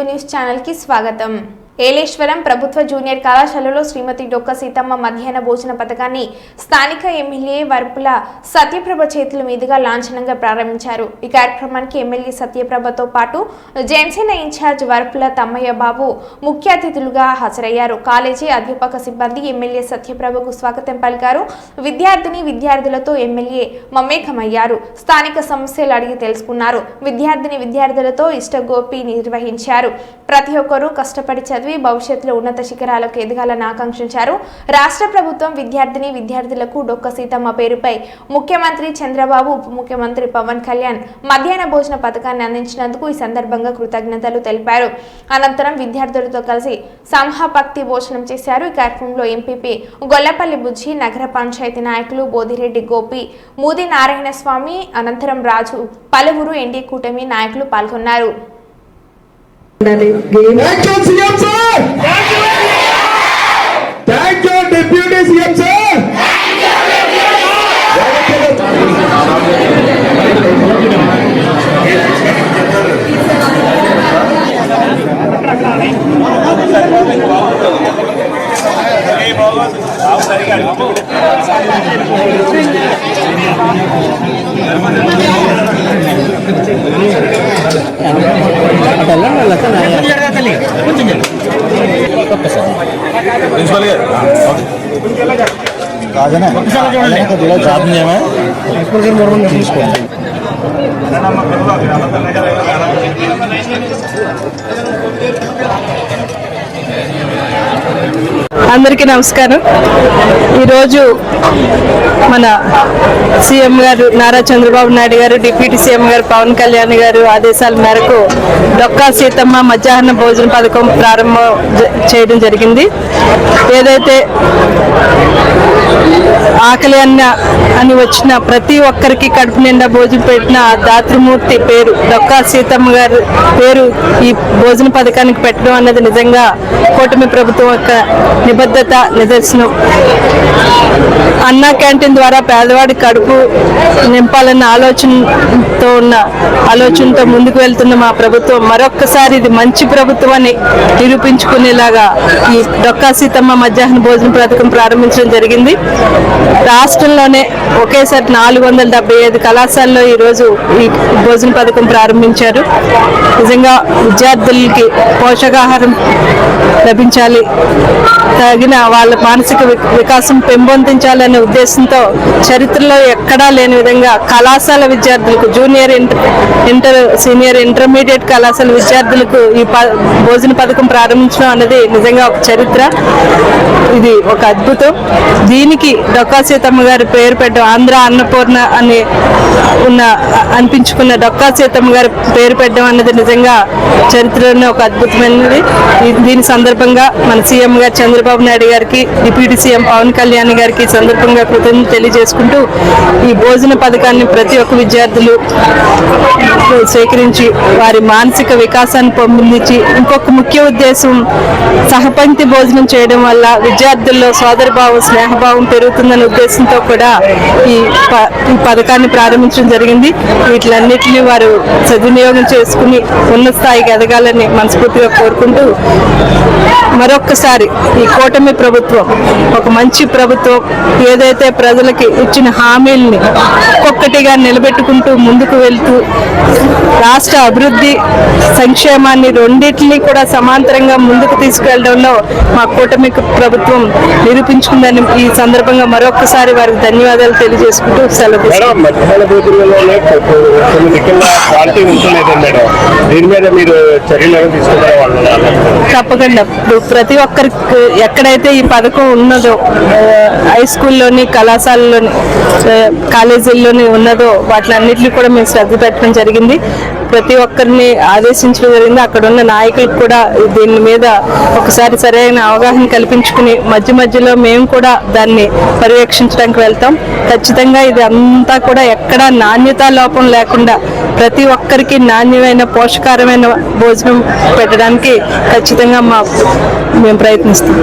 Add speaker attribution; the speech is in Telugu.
Speaker 1: తెలుగు న్యూస్ ఛానల్కి స్వాగతం ఏలేశ్వరం ప్రభుత్వ జూనియర్ కళాశాలలో శ్రీమతి డొక్క సీతమ్మ మధ్యాహ్న భోజన పథకాన్ని స్థానిక ఎమ్మెల్యే వర్పుల సత్యప్రభ చేతుల మీదుగా లాంఛనంగా ప్రారంభించారు. ఈ కార్యక్రమానికి ఎమ్మెల్యే సత్యప్రభతో పాటు జనసేన ఇన్ఛార్జ్ వర్పుల తమ్మయ్య బాబు ముఖ్య అతిథులుగా హాజరయ్యారు. కాలేజీ అధ్యాపక సిబ్బంది ఎమ్మెల్యే సత్యప్రభకు స్వాగతం పలికారు. విద్యార్థిని విద్యార్థులతో ఎమ్మెల్యే మమేకమయ్యారు. స్థానిక సమస్యలు అడిగి తెలుసుకున్నారు. విద్యార్థిని విద్యార్థులతో ఇష్టగోపి నిర్వహించారు. ప్రతి ఒక్కరూ కష్టపడి చదివి భవిష్యత్తులో ఉన్నత శిఖరాలకు ఎదగాలని ఆకాంక్షించారు. రాష్ట్ర ప్రభుత్వం విద్యార్థిని విద్యార్థులకు డొక్క సీతమ్మ పేరుపై ముఖ్యమంత్రి చంద్రబాబు ఉప ముఖ్యమంత్రి పవన్ కళ్యాణ్ మధ్యాహ్న భోజన పథకాన్ని అందించినందుకు ఈ సందర్భంగా కృతజ్ఞతలు తెలిపారు. అనంతరం విద్యార్థులతో కలిసి సంహాభక్తి భోజనం చేశారు. ఈ కార్యక్రమంలో ఎంపీపీ గొల్లపల్లి బుజ్జి నగర పంచాయతీ నాయకులు బోధిరెడ్డి గోపి మూది నారాయణ స్వామి అనంతరం రాజు పలువురు ఎన్డీ కూటమి నాయకులు పాల్గొన్నారు.
Speaker 2: ప్రిన్సిపల్ గారు రాజనే కొద్దిగా జాబ్ చేయమా తీసుకోండి
Speaker 3: అందరికీ నమస్కారం. ఈరోజు మన సీఎం గారు నారా చంద్రబాబు నాయుడు గారు డిప్యూటీ సీఎం గారు పవన్ కళ్యాణ్ గారు ఆదేశాల మేరకు డొక్కా సీతమ్మ మధ్యాహ్న భోజన పథకం ప్రారంభం జ- చేయడం జరిగింది. ఏదైతే ఆకలి అన్న అని వచ్చిన ప్రతి ఒక్కరికి కడుపు నిండా భోజనం పెట్టిన దాతృమూర్తి పేరు. డొక్కా సీతమ్మ గారి పేరు ఈ భోజన పథకానికి పెట్టడం అన్నది నిజంగా కూటమి ప్రభుత్వం యొక్క నిబద్ధత నిదర్శనం. అన్నా క్యాంటీన్ ద్వారా పేదవాడి కడుపు నింపాలన్న ఆలోచనతో ఉన్న ఆలోచనతో ముందుకు వెళ్తున్న మా ప్రభుత్వం మరొక్కసారి ఇది మంచి ప్రభుత్వం అని నిరూపించుకునేలాగా ఈ డొక్కా సీతమ్మ మధ్యాహ్న భోజన పథకం ప్రారంభించడం జరిగింది. రాష్ట్రంలోనే ఒకేసారి నాలుగు వందల డెబ్బై ఐదు కళాశాలలో ఈరోజు ఈ భోజన పథకం ప్రారంభించారు. నిజంగా విద్యార్థులకి పోషకాహారం లభించాలి తగిన వాళ్ళ మానసిక వికాసం పెంపొందించాలనే ఉద్దేశంతో చరిత్రలో ఎక్కడా లేని విధంగా కళాశాల విద్యార్థులకు junior inter inter senior intermediate కళాశాల విద్యార్థులకు ఈ ప- భోజన పథకం ప్రారంభించడం అన్నది నిజంగా ఒక చరిత్ర. ఇది ఒక అద్భుతం. దీని దీనికి డొక్కా సీతమ్మ గారి పేరు పెట్టడం ఆంధ్ర అన్నపూర్ణ అని ఉన్న అనిపించుకున్న డొక్కా సీతమ్మ గారి పేరు పెట్టడం అన్నది నిజంగా చరిత్రలోనే ఒక అద్భుతమైనది. దీని సందర్భంగా మన సీఎం గారు చంద్రబాబు నాయుడు గారికి డిప్యూటీ సీఎం పవన్ కళ్యాణ్ గారికి సందర్భంగా కృతజ్ఞత తెలియజేసుకుంటూ ఈ భోజన పథకాన్ని ప్రతి ఒక్క విద్యార్థులు స్వీకరించి వారి మానసిక వికాసాన్ని పొందించి ఇంకొక ముఖ్య ఉద్దేశం సహపంక్తి భోజనం చేయడం వల్ల విద్యార్థుల్లో సోదరభావం స్నేహభావం పెరుగుతుందనే ఉద్దేశంతో కూడా ఈ ప- ఈ పథకాన్ని ప్రారంభించడం జరిగింది. వీటిలన్నింటినీ వారు సద్వినియోగం చేసుకుని ఉన్నత స్థాయికి ఎదగాలని మనస్ఫూర్తిగా కోరుకుంటూ మరొక్కసారి ఈ కూటమి ప్రభుత్వం ఒక మంచి ప్రభుత్వం ఏదైతే ప్రజలకి ఇచ్చిన హామీల్ని ఒక్కొక్కటిగా నిలబెట్టుకుంటూ ముందుకు వెళ్తూ రాష్ట్ర అభివృద్ధి సంక్షేమాన్ని రెండింటిని కూడా సమాంతరంగా ముందుకు తీసుకెళ్ళడంలో మా కూటమి ప్రభుత్వం నిరూపించుకుందని ఈ సందర్భంగా మరొక్కసారి వారికి ధన్యవాదాలు తెలియజేసుకుంటూ సెలవు తప్పకుండా. ఇప్పుడు ప్రతి ఒక్కరికి ఎక్కడైతే ఈ పథకం ఉన్నదో హై స్కూల్లోని కళాశాలలోని కాలేజీల్లోని ఉన్నదో వాటిలన్నింటినీ కూడా మేము శ్రద్ధ పెట్టడం జరిగింది. ప్రతి ఒక్కరిని ఆదేశించడం జరిగింది. అక్కడ ఉన్న నాయకులకు కూడా దీని మీద ఒకసారి సరైన అవగాహన కల్పించుకుని మధ్య మధ్యలో మేము కూడా దాన్ని పర్యవేక్షించడానికి వెళ్తాం. ఖచ్చితంగా ఇది అంతా కూడా ఎక్కడా నాణ్యత లోపం లేకుండా ప్రతి ఒక్కరికి నాణ్యమైన పోషకారమైన భోజనం పెట్టడానికి ఖచ్చితంగా మా మేము ప్రయత్నిస్తాం.